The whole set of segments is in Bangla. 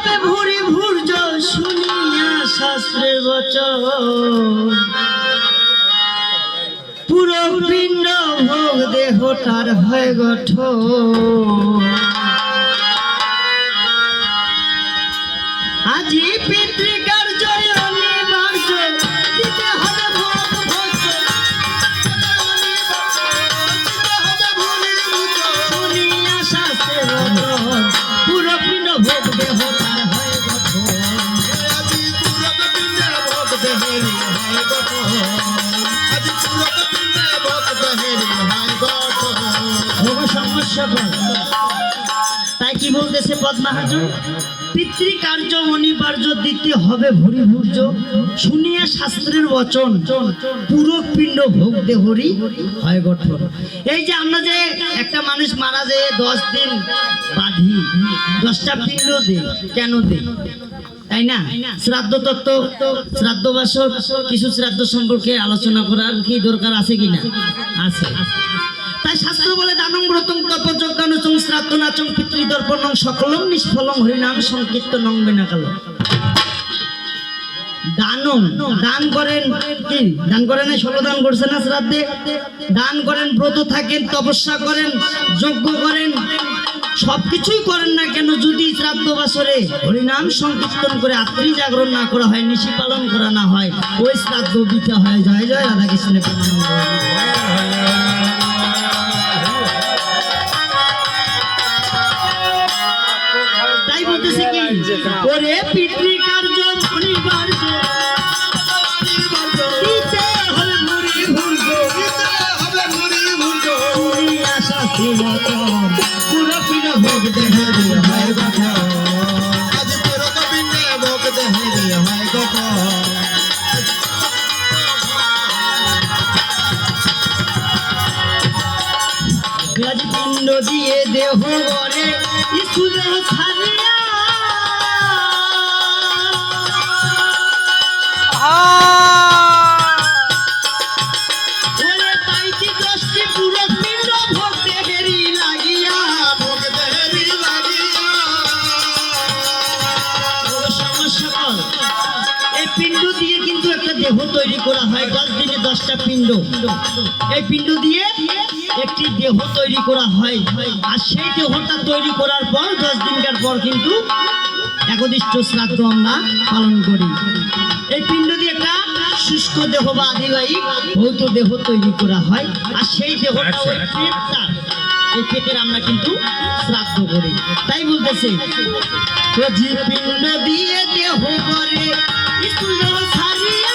হবে ভুরি ভুর্জ শুনিয়া শাস্ত্রে বচন। পুরো পিণ্ড ভোগ দেহটার হয় গঠন। है भक्त है তাই কি বলতেছে অনিবার্য দিতে হবে শাস্ত্রের ভোগ এই যে আমরা যে একটা মানুষ মারা যায় দশ দিন দশটা পিণ্ড কেন তাই না? কিছু শ্রাদ্ধ সম্পর্কে আলোচনা করার কি দরকার আছে কিনা? আছে। তাই শাস্ত্র বলে, দানং ব্রতং তপযজ্ঞানুচং শ্রাদ্ধ নাচং পিতৃদর্পণং সকলং নিষ্ফলং হরিনাম সংকীর্তনং বিনাকাল। দানং, দান করেন কি? দান করেন ষোলো দান করছে না শ্রাদ্ধে? দান করেন, ব্রত থাকেন, তপস্যা করেন, যজ্ঞ করেন, সবকিছুই করেন না কেন? যদি শ্রাদ্ধ বাসরে হরিনাম সংকীর্তন করে আত্মী জাগরণ না করা হয়, নিশি পালন করা না হয়, ওই শ্রাদ্ধ দিতে হয়। জয় জয় রাধা দিয়ে দেহ গড়ে স্কুলে ছাড়িয়া। পিণ্ড দিয়ে দেহ তৈরি করা হয় দশ দিনে দশটা পিণ্ড। এই পিণ্ড দিয়ে একটি দেহ তৈরি করা হয়। আর সেই দেহটা তৈরি করার পর দশ দিনকার পর কিন্তু একদিষ্ট শ্রাদ্ধ আমরা পালন করি। এই পিণ্ড দিয়ে একটা শুষ্ক দেহ বা আদিবাহী ভৌত দেহ তৈরি করা হয়। আর সেই দেহটা ওই পেটটা এই পেটের আমরা কিন্তু শ্রাদ্ধ করি। তাই বলতেছে পিণ্ড দিয়ে দেহ করে স্কুল ছাড়িয়া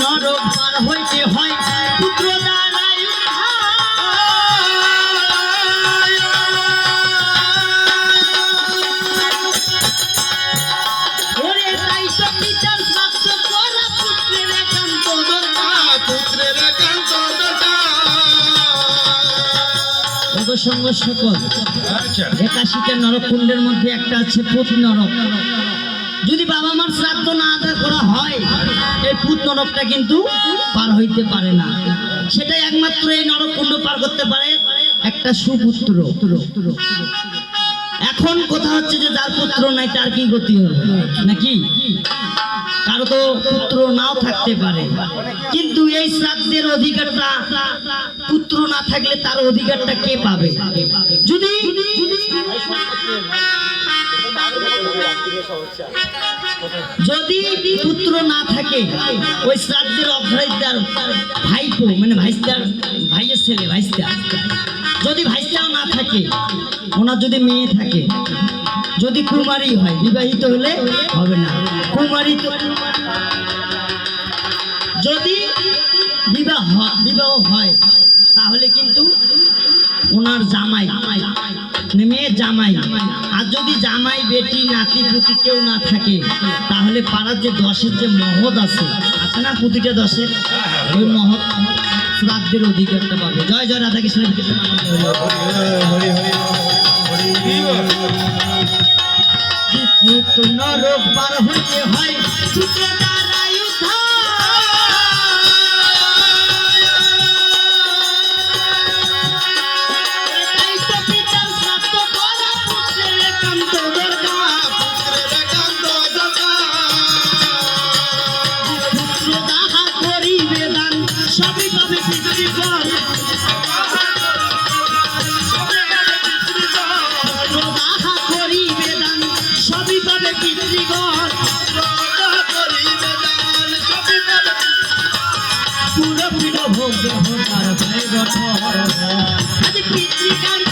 নরক পার হইতে হয় পুত্র সঙ্গ সকল একাশিটা নরকুণ্ডের মধ্যে একটা আছে পুত নরক যদি বাবা মার শ্রাদ্ধ না আদায় করা হয়, এই পুত নরকটা কিন্তু পার হইতে পারে না। সেটাই একমাত্র এই নরকুণ্ড পার করতে পারে একটা সুপুত্র। এখন কথা হচ্ছে যে যার পুত্র নাই, তার কি গতি হবে? নাকি? কারও তো পুত্র নাও থাকতে পারে। কিন্তু এই শ্রাদ্ধের অধিকারটা পুত্র না থাকলে তার অধিকারটা কে পাবে? যদি যদি পুত্র না থাকে, ওই শ্রাদ্ধের অগ্রাধিকার ভাইপো মানে ভাইস্তার ভাইয়ের ছেলে, ভাইস্তা। যদি ভাইস্তাও না থাকে, ওনার যদি মেয়ে থাকে, যদি কুমারী হয়, বিবাহিত হলে হবে না। কুমারী তো যদি বিবাহ বিবাহ হয়, তাহলে কিন্তু ওনার জামাই মেয়ের জামাই। আর যদি জামাই, বেটি, নাতি, পুতি কেউ না থাকে, তাহলে পাড়ার যে দশের যে মহৎ আছে আছে না প্রতিটা দশের? ওই মহৎ শ্রাদ্ধের অধিকারটা পাবে। জয় জয় রাধা কৃষ্ণ। নরক পার হইতে হয় পিতৃগণ। পুরো পিতৃকার